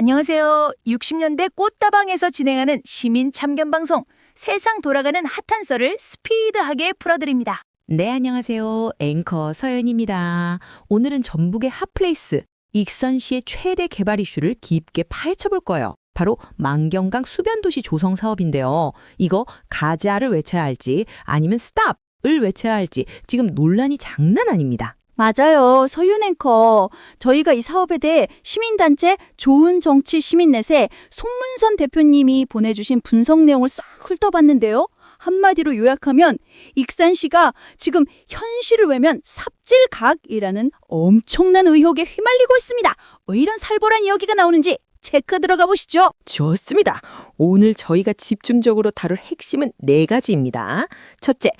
안녕하세요. 60년대 꽃다방에서 진행하는 시민 참견 방송 세상 돌아가는 핫한 썰을 스피드하게 풀어드립니다. 네, 안녕하세요. 앵커 서연입니다. 오늘은 전북의 핫플레이스, 익선시의 최대 개발 이슈를 깊게 파헤쳐 볼 거예요. 바로 만경강 수변도시 조성 사업인데요. 이거 가자를 외쳐야 할지 아니면 스탑을 외쳐야 할지 지금 논란이 장난 아닙니다. 맞아요. 서윤 앵커. 저희가 이 사업에 대해 시민단체 좋은 정치 시민넷에 송문선 대표님이 보내주신 분석 내용을 싹 훑어봤는데요. 한마디로 요약하면 익산시가 지금 현실을 외면 삽질각이라는 엄청난 의혹에 휘말리고 있습니다. 왜 이런 살벌한 이야기가 나오는지 체크 들어가 보시죠. 좋습니다. 오늘 저희가 집중적으로 다룰 핵심은 네 가지입니다. 첫째,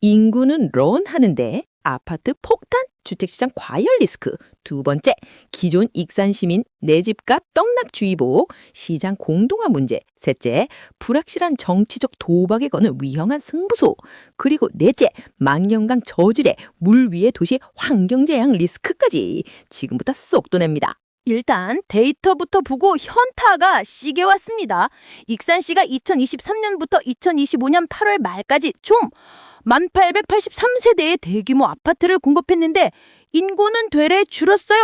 인구는 런 하는데 아파트 폭탄, 주택시장 과열 리스크. 두 번째, 기존 익산 시민 내 집값 떡락주의보, 시장 공동화 문제. 셋째, 불확실한 정치적 도박에 거는 위험한 승부소. 그리고 넷째, 망령강 저질의 물 위의 도시 환경재앙 리스크까지. 지금부터 쏙 돋냅니다. 일단 데이터부터 보고 현타가 시게 왔습니다. 익산시가 2023년부터 2025년 8월 말까지 총 1883세대의 대규모 아파트를 공급했는데 인구는 되레 줄었어요?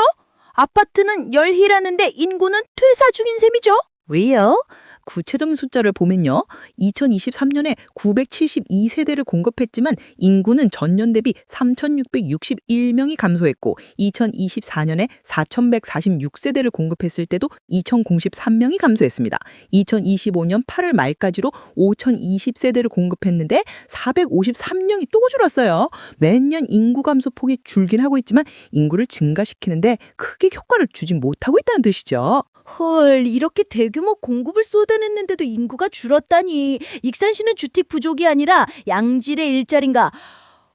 아파트는 열희라는데 인구는 퇴사 중인 셈이죠? 왜요? 구체적인 숫자를 보면요. 2023년에 972세대를 공급했지만 인구는 전년 대비 3,661명이 감소했고 2024년에 4,146세대를 공급했을 때도 2,093명이 감소했습니다. 2025년 8월 말까지로 5,020세대를 공급했는데 453명이 또 줄었어요. 매년 인구 감소 폭이 줄긴 하고 있지만 인구를 증가시키는데 크게 효과를 주지 못하고 있다는 뜻이죠. 헐, 이렇게 대규모 공급을 쏟아냈는데도 인구가 줄었다니. 익산시는 주택 부족이 아니라 양질의 일자리인가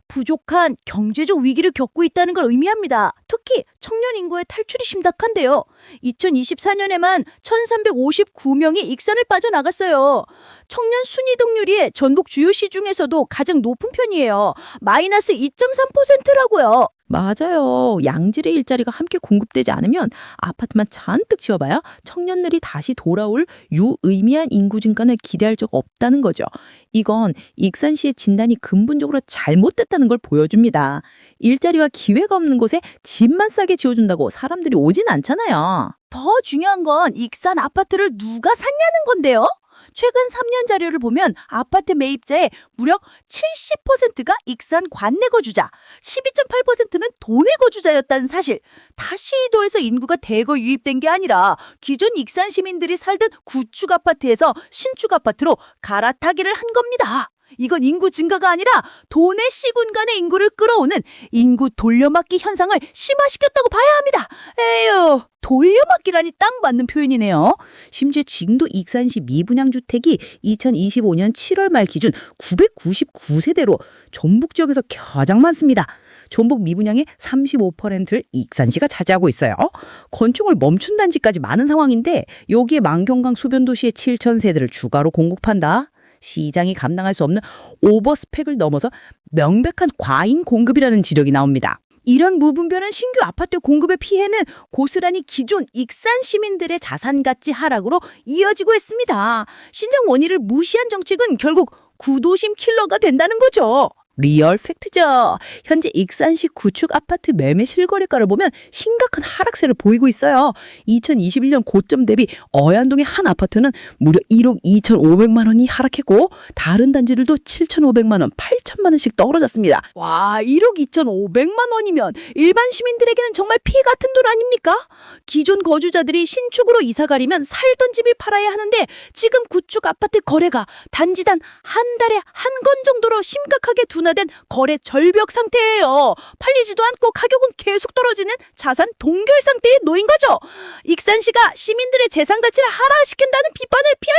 부족한 경제적 위기를 겪고 있다는 걸 의미합니다. 특히 청년 인구의 탈출이 심각한데요. 2024년에만 1,359명이 익산을 빠져나갔어요. 청년 순위 등률이 전북 주요 시 중에서도 가장 높은 편이에요. 마이너스 2.3%라고요. 맞아요. 양질의 일자리가 함께 공급되지 않으면 아파트만 잔뜩 지어봐야 청년들이 다시 돌아올 유의미한 인구 증가는 기대할 적 없다는 거죠. 이건 익산시의 진단이 근본적으로 잘못됐다는 걸 보여줍니다. 일자리와 기회가 없는 곳에 집만 싸게 지어준다고 사람들이 오진 않잖아요. 더 중요한 건 익산 아파트를 누가 샀냐는 건데요. 최근 3년 자료를 보면 아파트 매입자의 무려 70%가 익산 관내 거주자, 12.8%는 도내 거주자였다는 사실. 다시도에서 인구가 대거 유입된 게 아니라 기존 익산 시민들이 살던 구축 아파트에서 신축 아파트로 갈아타기를 한 겁니다. 이건 인구 증가가 아니라 도내 시군 간의 인구를 끌어오는 인구 돌려막기 현상을 심화시켰다고 봐야 합니다. 에휴, 돌려막기라니 딱 맞는 표현이네요. 심지어 지금도 익산시 미분양 주택이 2025년 7월 말 기준 999세대로 전북 지역에서 가장 많습니다. 전북 미분양의 35%를 익산시가 차지하고 있어요. 건축을 멈춘 단 지까지 많은 상황인데 여기에 만경강 수변도시의 7,000세대를 추가로 공급한다. 시장이 감당할 수 없는 오버스펙을 넘어서 명백한 과잉 공급이라는 지적이 나옵니다. 이런 무분별한 신규 아파트 공급의 피해는 고스란히 기존 익산 시민들의 자산 가치 하락으로 이어지고 있습니다. 신장 원인을 무시한 정책은 결국 구도심 킬러가 된다는 거죠. 리얼 팩트죠. 현재 익산시 구축 아파트 매매 실거래가를 보면 심각한 하락세를 보이고 있어요. 2021년 고점 대비 어얀동의 한 아파트는 무려 1억 2,500만 원이 하락했고 다른 단지들도 7,500만 원, 8천만 원씩 떨어졌습니다. 와, 1억 2,500만 원이면 일반 시민들에게는 정말 피 같은 돈 아닙니까? 기존 거주자들이 신축으로 이사 가려면 살던 집을 팔아야 하는데 지금 구축 아파트 거래가 단지단 한 달에 한 건 정도로 심각하게 둔화 된 거래 절벽 상태예요. 팔리지도 않고 가격은 계속 떨어지는 자산 동결 상태에 놓인 거죠. 익산 시가 시민들의 재산 가치를 하락시킨다는 비판을 피할.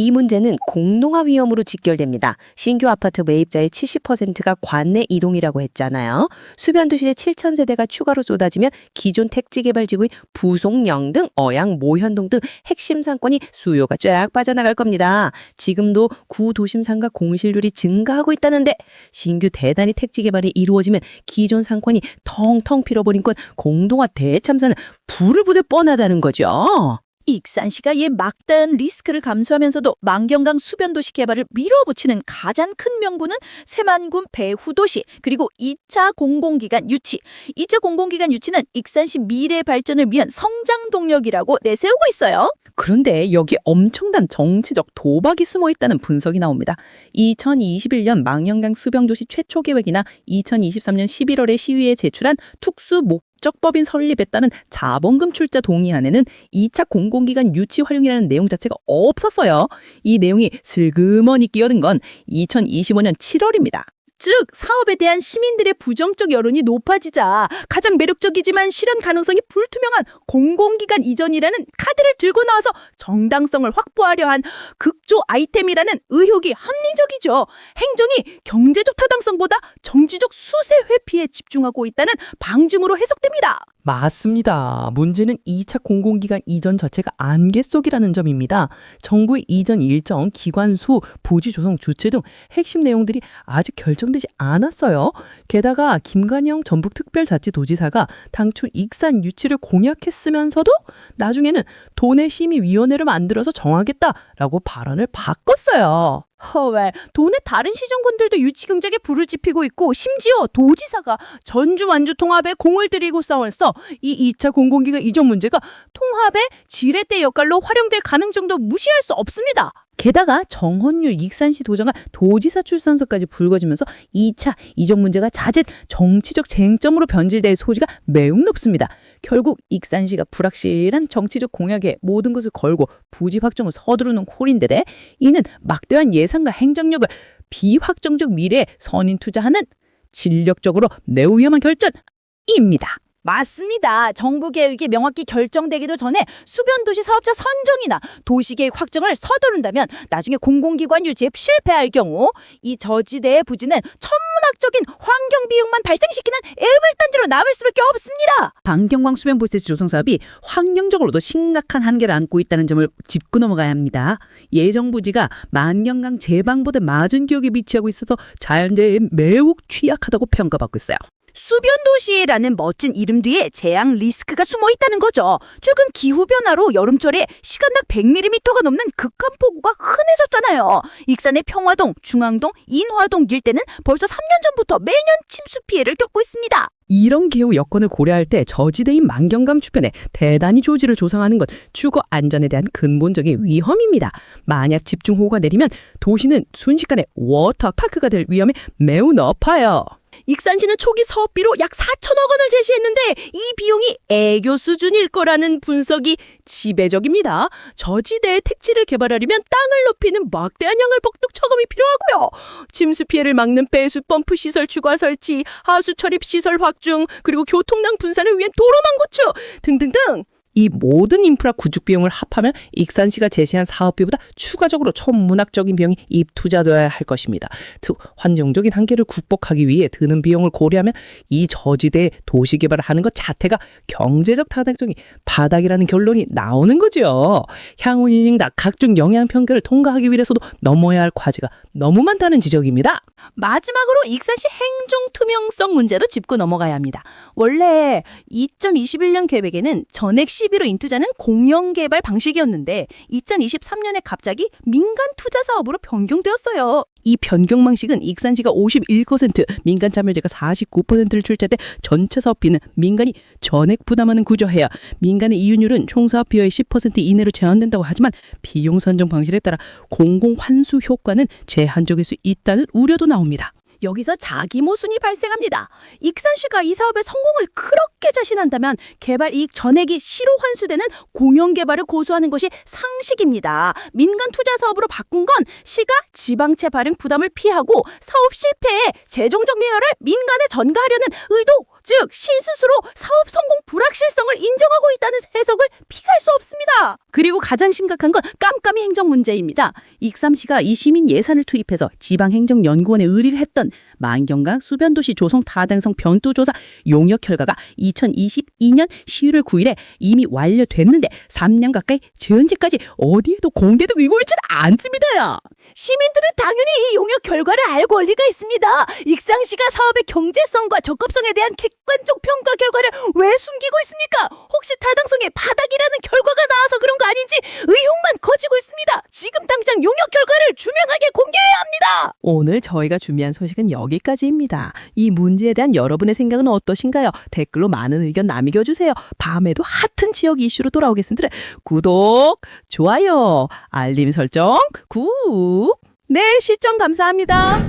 이 문제는 공동화 위험으로 직결됩니다. 신규 아파트 매입자의 70%가 관내 이동이라고 했잖아요. 수변 도시의 7천 세대가 추가로 쏟아지면 기존 택지 개발 지구인 부송령 등 어양 모현동 등 핵심 상권이 수요가 쫙 빠져나갈 겁니다. 지금도 구도심 상가 공실률이 증가하고 있다는데 신규 대단위 택지 개발이 이루어지면 기존 상권이 텅텅 빌어버린 건 공동화 대참사는 불을 보듯 뻔하다는 거죠. 익산시가 이 막다한 리스크를 감수하면서도 만경강 수변도시 개발을 밀어붙이는 가장 큰 명분은 새만금 배후도시 그리고 2차 공공기관 유치. 2차 공공기관 유치는 익산시 미래 발전을 위한 성장 동력이라고 내세우고 있어요. 그런데 여기 엄청난 정치적 도박이 숨어 있다는 분석이 나옵니다. 2021년 망연강 수병도시 최초 계획이나 2023년 11월에 시위에 제출한 특수 목 적법인 설립에 따른 자본금 출자 동의안에는 2차 공공기관 유치 활용이라는 내용 자체가 없었어요. 이 내용이 슬그머니 끼어든 건 2025년 7월입니다. 즉 사업에 대한 시민들의 부정적 여론이 높아지자 가장 매력적이지만 실현 가능성이 불투명한 공공기관 이전이라는 카드를 들고 나와서 정당성을 확보하려 한 극조 아이템이라는 의혹이 합리적이죠. 행정이 경제적 타당성보다 정치적 수세 회피에 집중하고 있다는 방증으로 해석됩니다. 맞습니다. 문제는 2차 공공기관 이전 자체가 안개 속이라는 점입니다. 정부의 이전 일정, 기관 수, 부지 조성 주체 등 핵심 내용들이 아직 결정되지 않았어요. 게다가 김관영 전북특별자치도지사가 당초 익산 유치를 공약했으면서도 나중에는 도내 심의위원회를 만들어서 정하겠다라고 발언을 바꿨어요. 허웰, 돈의 다른 시정군들도 유치 경쟁에 불을 지피고 있고 심지어 도지사가 전주 완주 통합에 공을 들이고 싸웠어. 이 2차 공공기관 이전 문제가 통합의 지렛대 역할로 활용될 가능성도 무시할 수 없습니다. 게다가 정헌율 익산시 도정가 도지사 출산서까지 불거지면서 2차 이전 문제가 자칫 정치적 쟁점으로 변질될 소지가 매우 높습니다. 결국 익산시가 불확실한 정치적 공약에 모든 것을 걸고 부지 확정을 서두르는 콜인데 이는 막대한 예상과 행정력을 비확정적 미래에 선인 투자하는 진력적으로 매우 위험한 결정입니다. 맞습니다. 정부 계획이 명확히 결정되기도 전에 수변 도시 사업자 선정이나 도시계획 확정을 서두른다면 나중에 공공기관 유지에 실패할 경우 이 저지대의 부지는 천문 학적인 환경 비용만 발생시키는 애물단지로 남을 수밖에 없습니다. 방경광 수변 보세스 조성 사업이 환경적으로도 심각한 한계를 안고 있다는 점을 짚고 넘어가야 합니다. 예정 부지가 만경강 제방보다 맞은 지역에 위치하고 있어서 자연재해에 매우 취약하다고 평가받고 있어요. 수변도시라는 멋진 이름 뒤에 재앙 리스크가 숨어 있다는 거죠. 최근 기후변화로 여름철에 시간당 100mm가 넘는 극한폭우가 흔해졌잖아요. 익산의 평화동, 중앙동, 인화동 일대는 벌써 3년 전부터 매년 침수 피해를 겪고 있습니다. 이런 기후 여건을 고려할 때 저지대인 만경강 주변에 대단히 조지를 조성하는 건 주거 안전에 대한 근본적인 위험입니다. 만약 집중호우가 내리면 도시는 순식간에 워터파크가 될 위험이 매우 높아요. 익산시는 초기 사업비로 약 4천억 원을 제시했는데 이 비용이 애교 수준일 거라는 분석이 지배적입니다. 저지대에 택지를 개발하려면 땅을 높이는 막대한 양을 복독 처금이 필요하고요. 침수 피해를 막는 배수 펌프 시설 추가 설치, 하수 처립 시설 확충, 그리고 교통량 분산을 위한 도로망 구축 등등등. 이 모든 인프라 구축 비용을 합하면 익산시가 제시한 사업비보다 추가적으로 천문학적인 비용이 입투자되어야 할 것입니다. 즉 환경적인 한계를 극복하기 위해 드는 비용을 고려하면 이 저지대에 도시 개발을 하는 것 자체가 경제적 타당성이 바닥이라는 결론이 나오는 거죠. 향후 인증 각종 영향 평가를 통과하기 위해서도 넘어야 할 과제가 너무 많다는 지적입니다. 마지막으로 익산시 행정 투명성 문제도 짚고 넘어가야 합니다. 원래 2021년 계획에는 전액 시 비로 인투자는 공영 개발 방식이었는데 2023년에 갑자기 민간 투자 사업으로 변경되었어요. 이 변경 방식은 익산시가 51%, 민간 참여자가 49%를 출자돼 전체 사업비는 민간이 전액 부담하는 구조해야 민간의 이윤율은 총 사업비의 10% 이내로 제한된다고 하지만 비용 선정 방식에 따라 공공 환수 효과는 제한적일 수 있다는 우려도 나옵니다. 여기서 자기 모순이 발생합니다. 익산시가 이 사업의 성공을 그렇게 자신한다면 개발 이익 전액이 시로 환수되는 공영 개발을 고수하는 것이 상식입니다. 민간 투자 사업으로 바꾼 건 시가 지방채 발행 부담을 피하고 사업 실패에 재정적 메어를 민간에 전가하려는 의도, 즉시 스스로 사업 성공 불확실성을 인정하고 있다는 해석을 피할 수 없습니다. 그리고 가장 심각한 건 깜깜이 행정 문제입니다. 익삼시가 이 시민 예산을 투입해서 지방행정연구원에 의뢰를 했던 만경강 수변도시 조성 타당성 변도조사 용역 결과가 2022년 11월 9일에 이미 완료됐는데 3년 가까이 현재까지 어디에도 공개되고 있지는 않습니다요. 시민들은 당연히 이 용역 결과를 알고 올 리가 있습니다. 익상시가 사업의 경제성과 적합성에 대한 객 관적 평가 결과를 왜 숨기고 있습니까? 혹시 타당성에 바닥이라는 결과가 나와서 그런 거 아닌지 의혹만 커지고 있습니다. 지금 당장 용역 결과를 투명하게 공개해야 합니다. 오늘 저희가 준비한 소식은 여기까지입니다. 이 문제에 대한 여러분의 생각은 어떠신가요? 댓글로 많은 의견 남겨 주세요. 밤에도 핫한 지역 이슈로 돌아오겠습니다. 구독, 좋아요, 알림 설정, 꾹! 네, 시청 감사합니다.